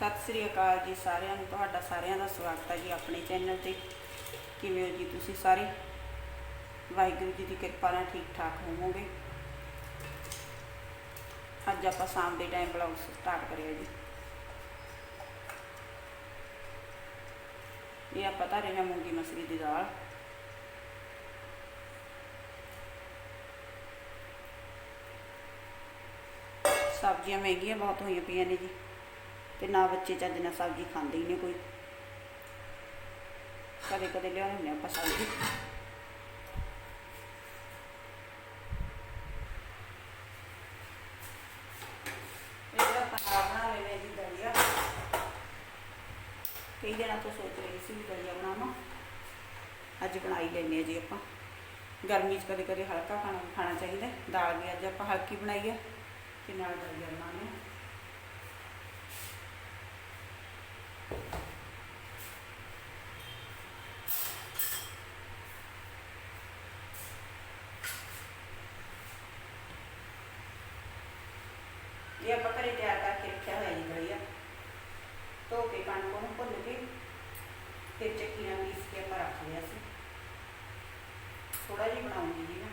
ਸਤਿ ਸ੍ਰੀ ਅਕਾਲ ਜੀ ਸਾਰਿਆਂ ਨੂੰ, ਤੁਹਾਡਾ ਸਾਰਿਆਂ ਦਾ ਸਵਾਗਤ ਹੈ ਜੀ ਆਪਣੇ ਚੈਨਲ ਤੇ। ਕਿਵੇਂ ਹੋ ਜੀ ਤੁਸੀਂ ਸਾਰੇ? ਵਾਹਿਗੁਰੂ ਜੀ ਦੀ ਕਿਰਪਾ ਨਾਲ ਠੀਕ ਠਾਕ ਹੋਵੋਗੇ। ਅੱਜ ਆਪਾਂ ਸ਼ਾਮ ਦੇ ਟਾਈਮ ਬਲੌਗ ਸਟਾਰਟ ਕਰਿਆ ਜੀ। ਇਹ ਆਪਾਂ ਧਰੇ ਹਾਂ ਮੂੰਗੀ ਮਸਰੀ ਦੀ ਦਾਲ। ਸਬਜ਼ੀਆਂ ਮਹਿੰਗੀਆਂ ਬਹੁਤ ਹੋਈਆਂ ਪਈਆਂ ਨੇ ਜੀ। ਤੇ ਨਾ ਬੱਚੇ ਚੱਜ ਨਾਲ ਸਬਜ਼ੀ ਖਾਂਦੇ ਹੀ ਨੇ ਕੋਈ। ਕਦੇ ਕਦੇ ਲਿਆਉਂਦੇ ਹੁੰਦੇ ਆਪਾਂ ਸਬਜ਼ੀ। ਇਹਦਾ ਜੀ ਦਲੀਆ। ਕਈ ਦਿਨਾਂ ਤੋਂ ਸੋਚ ਰਹੀ ਸੀ ਵੀ ਦਲੀਆ ਬਣਾਵਾਂ। ਅੱਜ ਬਣਾਈ ਲੈਨੇ ਆ ਜੀ ਆਪਾਂ। ਗਰਮੀ 'ਚ ਕਦੇ ਕਦੇ ਹਲਕਾ ਖਾਣਾ ਖਾਣਾ ਚਾਹੀਦਾ। ਦਾਲ ਵੀ ਅੱਜ ਆਪਾਂ ਹਲਕੀ ਬਣਾਈ ਹੈ ਤੇ ਨਾਲ ਦਲੀਆ ਬਣਾਉਣਾ ਹੈ ਇਹ ਆਪਾਂ ਘਰੇ ਤਿਆਰ ਕਰਕੇ ਰੱਖਿਆ ਹੋਇਆ ਜੀ ਦਲੀਆ ਧੋ ਕੇ ਕਣਕ ਨੂੰ ਭੁੰਨ ਕੇ ਫਿਰ ਚੱਕੀ ਨਾਲ ਪੀਸ ਕੇ ਆਪਾਂ ਰੱਖ ਲਿਆ ਸੀ ਥੋੜਾ ਜਿਹਾ ਬਣਾਉਂਗੀ ਜੀ ਮੈਂ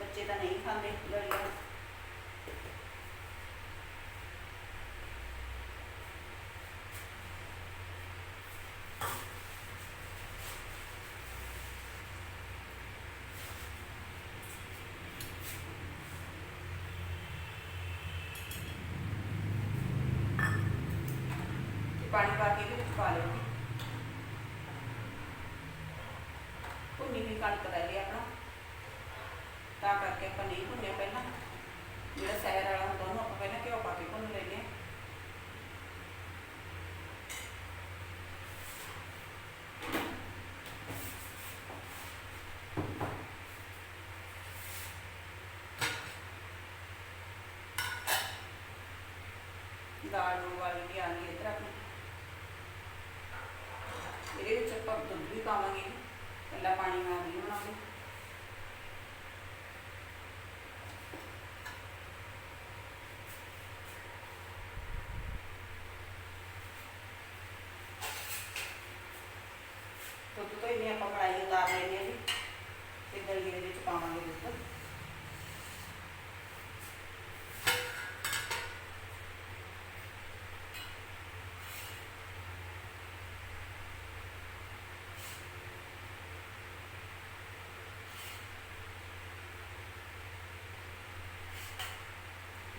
ਬੱਚੇ ਤਾਂ ਨਹੀਂ ਖਾਂਦੇ ਦਲੀਆ ਤੇ ਪਾਣੀ ਪਾ ਕੇ ਇਹਦੇ ਵਿੱਚ ਪਾ ਲਓ ਜੀ ਭੁੰਨੀ ਵੀ ਕਣਕ ਲੈ ਲਿਆ ਆਪਣਾ ਤਾਂ ਕਰਕੇ ਆਪਾਂ ਨਹੀਂ ਭੁੰਨਿਆ ਪਹਿਲਾਂ ਜਿਹੜਾ ਸੈਰ ਵਾਲਾ ਹੁੰਦਾ ਉਹਨੂੰ ਆਪਾਂ ਪਹਿਲਾਂ ਘਿਓ ਪਾ ਕੇ ਭੁੰਨ ਲੈਂਦੇ ਹਾਂ ਦਾਲ ਨੂੰ ਵਾਲੀ ਵੀ ਆ ਗਈ ਇੱਧਰ ਆਪਣੀ ਇਹਦੇ ਵਿੱਚ ਆਪਾਂ ਦੁੱਧ ਵੀ ਪਾਵਾਂਗੇ ਪਹਿਲਾਂ ਪਾਣੀ ਨਾਲ ਨਹੀਂ ਬਣਾਉਂਦੇ। ਦੁੱਧ ਤੋਂ ਹੀ ਆਪਾਂ ਕੜਾਈ ਉਤਾਰ ਲੈਂਦੇ ਹਾਂ ਜੀ, ਤੇ ਦਲੀਏ ਦੇ ਵਿੱਚ ਪਾਵਾਂਗੇ ਦੁੱਧ।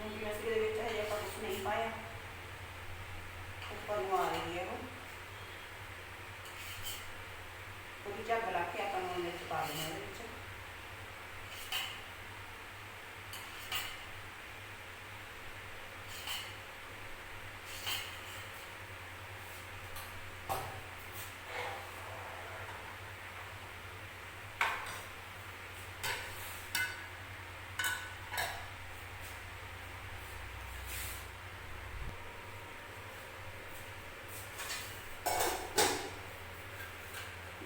ਮੂੰਗੀ ਮਸਰੀ ਦੇ ਵਿੱਚ ਹਜੇ ਆਪਾਂ ਕੁਛ ਨਹੀਂ ਪਾਇਆ ਉੱਪਰ ਨੂੰ ਆ ਰਹੀ ਹੈ ਉਹ ਉਹਦੀ ਝੱਗ ਲਾ ਕੇ ਆਪਾਂ ਨੂੰ ਵਿੱਚ ਪਾ ਦੇਣਾ ਇਹਦੇ ਵਿੱਚ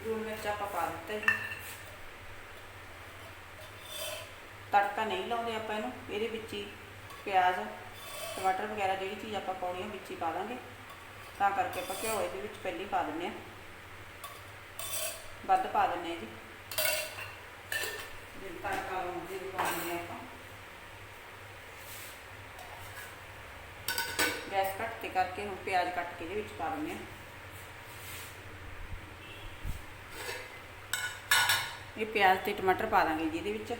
ਲੂਣ ਮਿਰਚ ਆਪਾਂ ਪਾ ਦਿੱਤਾ ਜੀ। ਤੜਕਾ ਨਹੀਂ ਲਾਉਂਦੇ ਆਪਾਂ ਇਹਨੂੰ, ਇਹਦੇ ਵਿੱਚ ਹੀ ਪਿਆਜ਼, ਟਮਾਟਰ ਵਗੈਰਾ ਜਿਹੜੀ ਚੀਜ਼ ਆਪਾਂ ਪਾਉਣੀ ਹੈ ਵਿੱਚ ਹੀ ਪਾ ਦਾਂਗੇ। ਤਾਂ ਕਰਕੇ ਆਪਾਂ ਘਿਓ ਇਹਦੇ ਵਿੱਚ ਪਹਿਲਾਂ ਪਾ ਦਿੰਦੇ ਆ। ਵੱਧ ਪਾ ਦਿੰਨੇ ਆ ਜੀ। ਜੇ ਤੜਕਾ ਲਾਉਂਦੇ ਵੀ ਪਾਉਂਦੇ ਆ ਆਪਾਂ। ਗੈਸ ਘੱਟ ਤੇ ਕਰਕੇ ਹੁਣ ਪਿਆਜ਼ ਕੱਟ ਕੇ ਇਹਦੇ ਵਿੱਚ ਪਾ ਦਿੰਦੇ ਆ। ਇਹ ਪਿਆਜ਼ ਤੇ ਟਮਾਟਰ ਪਾ ਦਾਂਗੇ ਜੀ ਇਹਦੇ ਵਿੱਚ।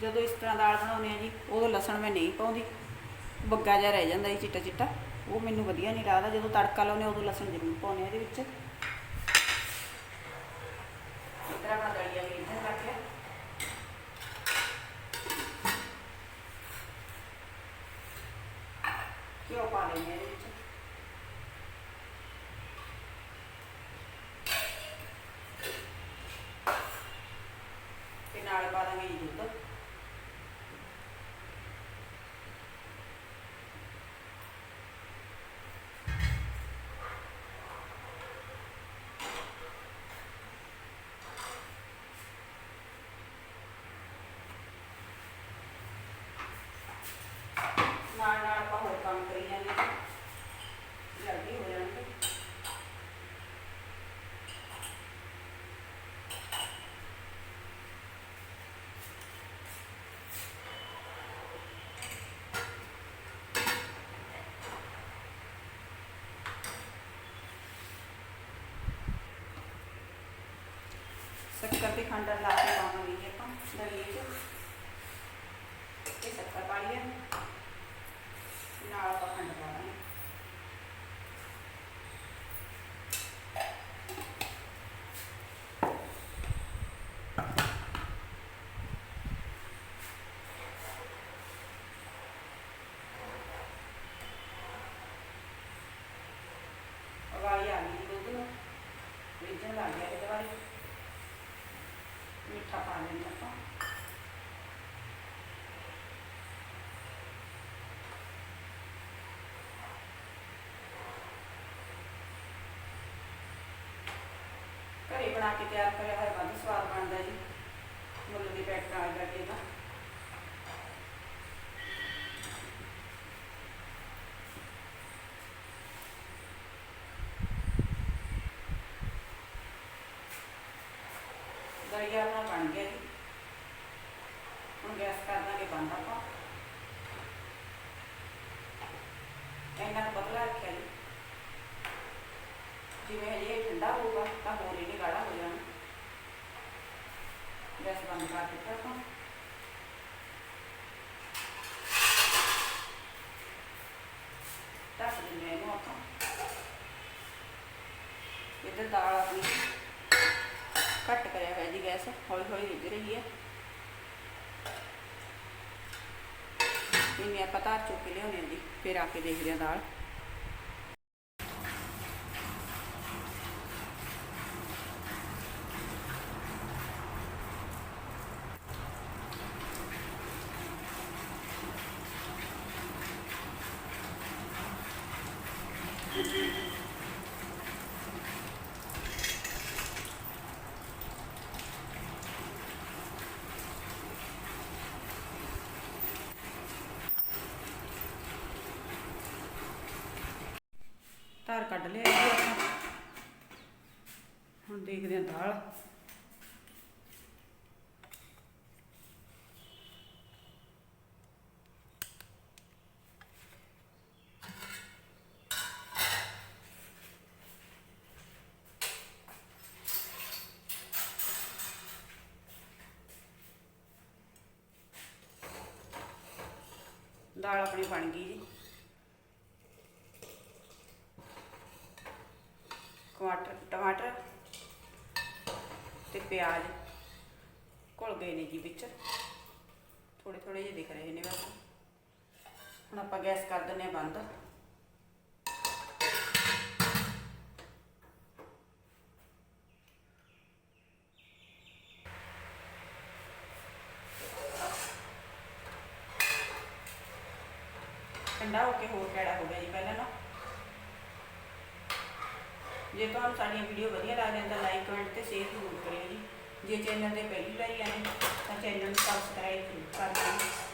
ਜਦੋਂ ਇਸ ਤਰ੍ਹਾਂ ਦਾਲ ਬਣਾਉਂਦੇ ਆ ਜੀ, ਉਦੋਂ ਲਸਣ ਮੈਂ ਨਹੀਂ ਪਾਉਂਦੀ। ਬੱਗਾ ਜਿਹਾ ਰਹਿ ਜਾਂਦਾ ਜੀ ਚਿੱਟਾ ਚਿੱਟਾ। ਉਹ ਮੈਨੂੰ ਵਧੀਆ ਨਹੀਂ ਲੱਗਦਾ। ਜਦੋਂ ਤੜਕਾ ਲਾਉਂਦੇ ਉਦੋਂ ਲਸਣ ਜ਼ਰੂਰ ਪਾਉਂਦੇ ਆ ਇਹਦੇ ਵਿੱਚ। ਇਸ ਤਰ੍ਹਾਂ ਦਲੀਆ ਵੀ ਇੱਧਰ ਰੱਖ ਲਿਆ। ਘਿਓ ਪਾ ਲੈਂਦੇ ਆ ਇਹਦੇ ਵਿੱਚ ਤੇ ਨਾਲ ਪਾ ਦਾਂਗੇ ਜੀ ਦੁੱਧ ਸ਼ੱਕਰ ਤੇ ਖੰਡ ਲਾ ਕੇ ਪਾਵਾਂਗੇ ਜੀ ਆਪਾਂ ਦਲੀਏ 'ਚ ਇਹ ਸ਼ੱਕਰ ਪਾ ਲਈਏ ਨਾਲ ਆਪਾਂ ਖੰਡ ਪਾ ਦਾਂਗੇ ਉਬਾਲੀ ਆ ਗਈ ਦੁੱਧ ਨੂੰ ਰਿੱਝਣ ਲੱਗ ਗਿਆ ਇਹਦੇ ਵਾਲੀ ਮਿੱਠਾ ਪਾ ਲੈਂਦੇ ਆਪਾਂ। ਘਰੇ ਬਣਾ ਕੇ ਤਿਆਰ ਕਰਿਆ ਹੋਇਆ ਵੱਧ ਸਵਾਦ ਬਣਦਾ ਜੀ। ਮੁੱਲ ਦੇ ਪੈਕਟ ਆ ਜਾਂਦੇ ਦਾ ਦਰਿਆ ਨਾਲ ਬਣ ਗਿਆ ਜੀ ਹੁਣ ਗੈਸ ਕਰ ਦਾਂਗੇ ਬੰਦ ਆਪਾਂ ਇਹਨਾਂ ਨੂੰ ਪਤਲਾ ਰੱਖਿਆ ਜੀ ਜਿਵੇਂ ਹਜੇ ਇਹ ਠੰਡਾ ਹੋਊਗਾ ਤਾਂ ਹੋਰ ਇਹਨੇ ਗਾੜਾ ਹੋ ਜਾਣਾ ਗੈਸ ਬੰਦ ਕਰ ਦਿੱਤਾ ਆਪਾਂ ਢੱਕ ਦਿੰਦੇ ਹਾਂ ਇਹਨੂੰ ਆਪਾਂ ਇੱਧਰ ਦਾਲ ਆਪਣੀ ਘੱਟ ਕਰਿਆ ਹੋਇਆ ਜੀ ਗੈਸ ਹੌਲੀ ਹੌਲੀ ਰਿੱਝ ਰਹੀ ਹੈ ਇਹਨੇ ਆਪਾਂ ਧਾਰ ਚੁੱਕ ਕੇ ਲਿਆਉਣੇ ਹਾਂ ਧਾਰ ਕੱਢ ਲਿਆ ਜੀ ਆਪਾਂ। ਹੁਣ ਦੇਖਦੇ ਹਾਂ ਦਾਲ। ਦਾਲ ਆਪਣੀ ਬਣ ਗਈ ਜੀ। ਟਮਾਟਰ ਤੇ ਪਿਆਜ਼ ਘੁਲ ਗਏ ਨੇ ਜੀ ਵਿੱਚ। ਥੋੜੇ ਥੋੜੇ ਜਿਹੇ ਦਿਖ ਰਹੇ ਨੇ ਬਸ। ਹੁਣ ਆਪਾਂ ਗੈਸ ਕਰ ਦਿੰਦੇ ਹਾਂ ਬੰਦ। ਠੰਡਾ ਹੋ ਕੇ ਹੋਰ ਕਿਹੜਾ ਹੋ ਗਿਆ ਜੀ ਪਹਿਲਾਂ ਨਾ ਜੇ ਤੁਹਾਨੂੰ ਸਾਡੀਆਂ ਵੀਡੀਓ ਵਧੀਆ ਲੱਗਦੀਆਂ ਤਾਂ ਲਾਈਕ ਕਮੈਂਟ ਤੇ ਸ਼ੇਅਰ ਜ਼ਰੂਰ ਕਰਿਓ ਜੀ। ਜੇ ਚੈਨਲ ਤੇ ਪਹਿਲੀ ਵਾਰੀ ਆਏ ਤਾਂ ਚੈਨਲ ਨੂੰ ਸਬਸਕ੍ਰਾਈਬ ਜ਼ਰੂਰ ਕਰ ਦਿਓ।